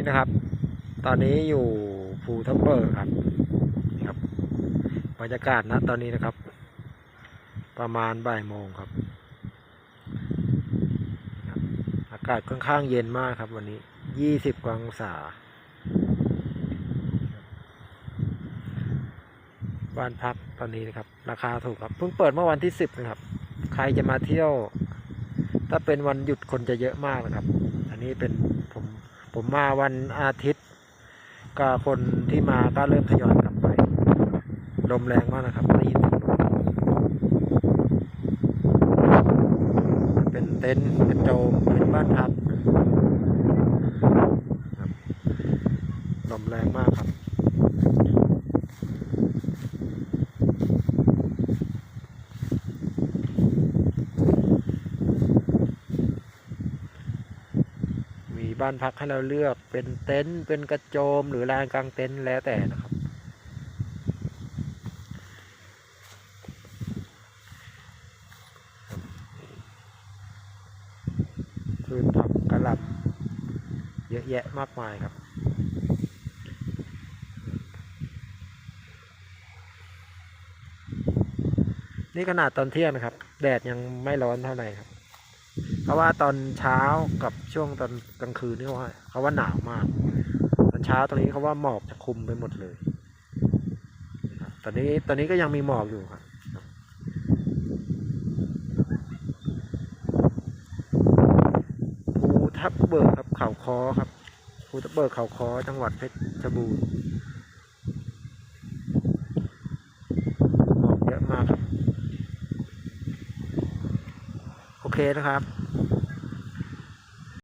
นี่นะครับ ตอนนี้อยู่ภูทับเบิกครับนี่ครับบรรยากาศนะตอนนี้นะครับ ประมาณบ่ายโมงครับนี่ครับ อากาศค่อนข้างเย็นมากครับ วันนี้ยี่สิบกว่าองศาบ้านพักตอนนี้นะครับ ราคาถูกครับเพิ่งเปิดเมื่อวันที่สิบนะครับ ใครจะมาเที่ยว ถ้าเป็นวันหยุดคนจะเยอะมากนะครับ อันนี้เป็น ผมมาวันอาทิตย์ ก็คนที่มาก็เริ่มทยอยกลับไป ลมแรงมากนะครับได้ยินเสียงลมมันเป็นเต็นท์เป็นโจมเป็นบ้านพักครับลมแรงมากครับ มี บ้านพักให้เราเลือกเป็นเต็นท์เป็นกระโจมหรือลานกลางเต็นท์แล้วแต่นะครับพืชผักกระหล่ำเยอะแยะมากมายครับนี่ขนาดตอนเที่ยงนะครับ แดดยังไม่ร้อนเท่าไหร่ครับ เพราะว่าตอนเช้ากับช่วงตอนกลางคืนนี่เขาว่าเขาว่าหนาวมาก ตอนเช้าตอนนี้เขาว่าหมอกจะคุมไปหมดเลย ตอนนี้ตอนนี้ก็ยังมีหมอกอยู่ครับภูทับเบิกครับเขาคอครับภูทับเบิกเขาคอจังหวัดเพชรบูรณ์ โอเคนะครับ